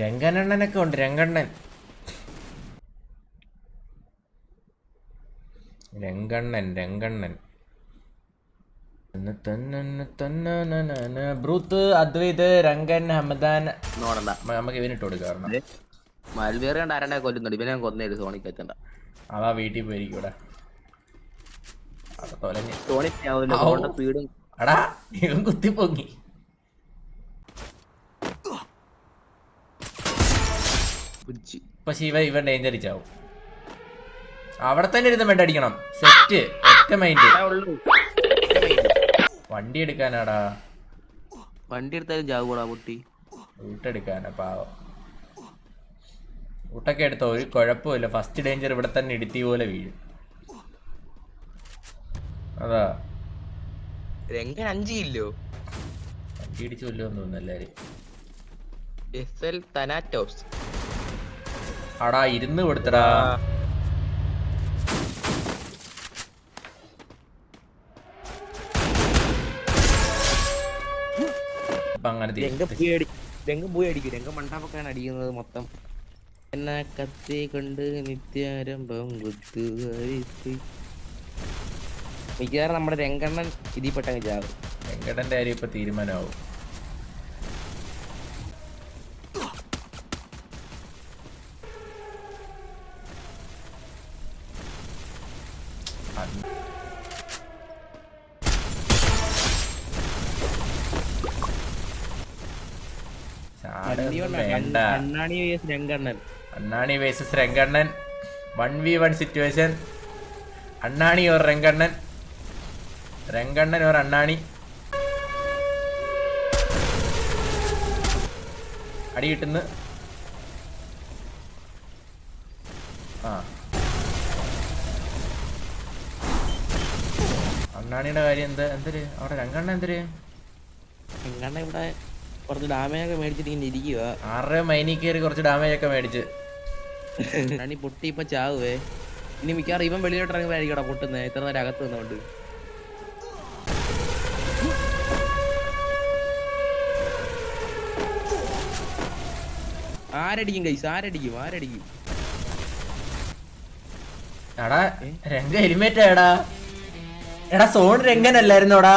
രംഗനണ്ണനൊക്കെ ഉണ്ട് രംഗണ്ണൻ. രംഗണ്ണൻ രംഗണ്ണൻ. നമുക്ക് ഇവനെ സ്പീഡും ഇവൻ കുത്തിപ്പൊങ്ങി പിടിച്ച് പക്ഷെ ഇവ ഇവൻ ഡേഞ്ചർ ചാവും അവിടെ തന്നെ ഇരുന്ന് മെഡ് അടിക്കണം. സെറ്റ് ഒറ്റ മൈൻഡ്. വണ്ടി എടുക്കാനാടാ. വണ്ടി എടുത്താലും ജാവ് കൂടാ പൊട്ടി ഊട്ടെടുക്കാനാ പാവം. ഊട്ടൊക്കെ എടുത്തോ ഒരു കുഴപ്പമില്ല. ഫസ്റ്റ് ഡേഞ്ചർ ഇവിടെ തന്നെ ഇടുത്തി പോലെ വീഴും. അതാ. രംഗൻ അഞ്ച് കില്ലോ. വണ്ടി ഇടിച്ചു കൊല്ലുമെന്ന് തോന്നുന്നു എല്ലാരും. S L Thanatos. അടാ ഇരുന്ന് കൊടുത്തടാ. രംഗം തിരിച്ച് പോയി അടി രംഗം പോയി അടിക്കും രംഗം മണ്ടാപ്പൊക്കെയാണ് അടിക്കുന്നത് മൊത്തം. എന്നെ കത്തി കൊണ്ട് നിത്യാരംഭം മിക്കവാറും നമ്മുടെ രംഗണ്ണൻ ഇതിൽ പെട്ടങ്ങ് ചാവും. വെങ്കടന്റെ കാര്യം ഇപ്പൊ തീരുമാനമാവും. Annani versus Rangannan. One v one situation Annani or Rangannan. Rangannan or Annani. അടി കിട്ടുന്നു. ആ. അണ്ണാണിയുടെ കാര്യം എന്താ എന്തൊരു അവിടെ രംഗണ്ണ എന്തൊരു? രംഗണ്ണ ഇവിടെ കുറച്ച് ഡാമേജ് ഒക്കെ മേടിച്ചിട്ട് ഇങ്ങനെ ഇരിക്കുക ആറര മൈനി കയറി കുറച്ച് ഡാമേജ് ഒക്കെ മേടിച്ച്. കണ്ണി പൊട്ടി ഇപ്പൊ ചാവേ ഇനി മിക്കവാറും ഇവൻ വെളിയിലോട്ട് ഇറങ്ങുമ്പോഴായിരിക്കടാ പൊട്ടുന്നത് ഇത്ര നേരം അകത്ത് നിന്നുകൊണ്ട് ആരടിക്കും കൈസ് ആരടിക്കും? ആരടിക്കും? എടാ രംഗ ഹെൽമെറ്റ് എടാ എടാ സോൺ രംഗനല്ലായിരുന്നോടാ?